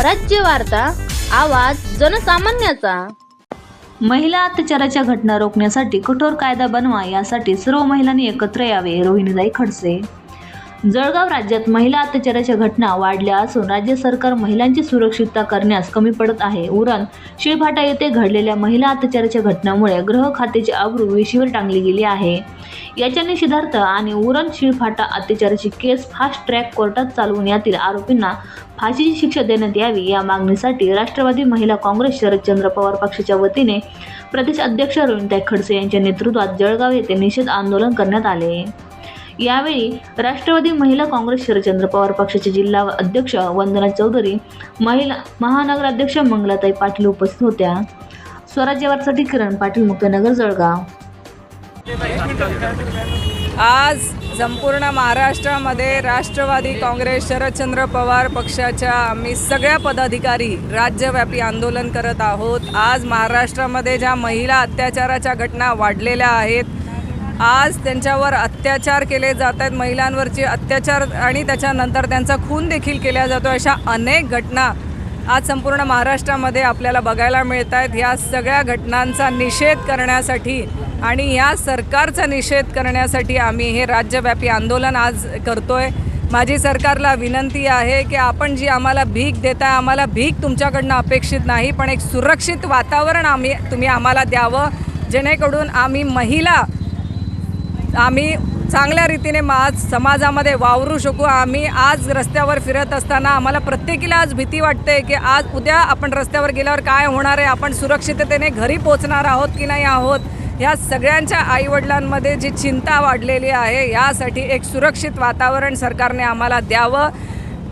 स्वराज्य वार्ता आवाज जनसामान्याचा. महिला अत्याचाराच्या घटना रोखण्यासाठी कठोर कायदा बनवा यासाठी सर्व महिलांनी एकत्र यावे रोहिणीदाई खडसे. जळगाव राज्यात महिला अत्याचाराच्या घटना वाढल्या असून राज्य सरकार महिलांची सुरक्षितता करण्यास कमी पडत आहे. उरण शिळभाटा येथे घडलेल्या महिला अत्याचाराच्या घटनामुळे गृह खात्याची आबरू वेशीवर टांगली गेली आहे. याच्या निषेधार्थ आणि उरण शिळफाटा अत्याचाराची केस फास्ट ट्रॅक कोर्टात चालवून यातील आरोपींना फाशीची शिक्षा देण्यात यावी या मागणीसाठी राष्ट्रवादी महिला काँग्रेस शरदचंद्र पवार पक्षाच्या वतीने प्रदेश अध्यक्ष रोहिणताई खडसे यांच्या नेतृत्वात जळगाव येथे निषेध आंदोलन करण्यात आले. यावेळी राष्ट्रवादी महिला काँग्रेस शरदचंद्र पवार पक्षाचे जिल्हा अध्यक्ष वंदना चौधरी महिला महानगराध्यक्ष मंगलाताई पाटील उपस्थित होत्या. स्वराज्यवारसाठी किरण पाटील मुक्तनगर जळगाव. आज संपूर्ण महाराष्ट्रामध्ये राष्ट्रवादी काँग्रेस शरदचंद्र पवार पक्षाच्या आम्ही सगळ्या पदाधिकारी राज्यव्यापी आंदोलन करत आहोत. आज महाराष्ट्रामध्ये ज्या महिला अत्याचाराच्या घटना वाढलेल्या आहेत आज त्यांच्यावर अत्याचार केले जात आहेत. महिलांवरचे अत्याचार आणि त्याच्यानंतर त्यांचा खून देखील केला जातो अशा अनेक घटना आज संपूर्ण महाराष्ट्रामध्ये आपल्याला बघायला मिळत आहेत. ह्या सगळ्या घटनांचा निषेध करण्यासाठी आणि या सरकारचा निषेध करण्यासाठी आम्ही हे राज्यव्यापी आंदोलन आज करतोय. माझी सरकारला विनंती आहे की आपण जी आम्हाला भीक देताय आम्हाला भीक तुमच्याकडनं अपेक्षित नाही पण एक सुरक्षित वातावरण आम्ही तुम्ही आम्हाला द्यावं. जेणेकरून आम्ही महिला आम्ही चांगल्या रीतीने आज समाजामध्ये वावरू शकू. आम्ही आज रस्त्यावर फिरत असताना आम्हाला प्रत्येकीला आज भीती वाटते की आज उद्या आपण रस्त्यावर गेल्यावर काय होणार आहे? आपण सुरक्षिततेने घरी पोचणार आहोत की नाही आहोत? ह्या सगळ्यांच्या आईवडिलांमध्ये जी चिंता वाढलेली आहे यासाठी एक सुरक्षित वातावरण सरकारने आम्हाला द्यावं.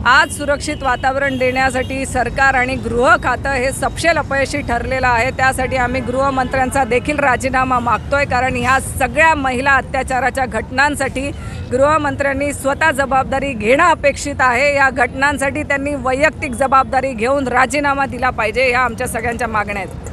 आज सुरक्षित वातावरण देण्यासाठी सरकार आणि गृह खातं हे सपशेल अपयशी ठरलेलं आहे. त्यासाठी आम्ही गृहमंत्र्यांचा देखील राजीनामा मागतोय कारण ह्या सगळ्या महिला अत्याचाराच्या घटनांसाठी गृहमंत्र्यांनी स्वतः जबाबदारी घेणं अपेक्षित आहे. या घटनांसाठी त्यांनी वैयक्तिक जबाबदारी घेऊन राजीनामा दिला पाहिजे ह्या आमच्या सगळ्यांच्या मागण्या आहेत.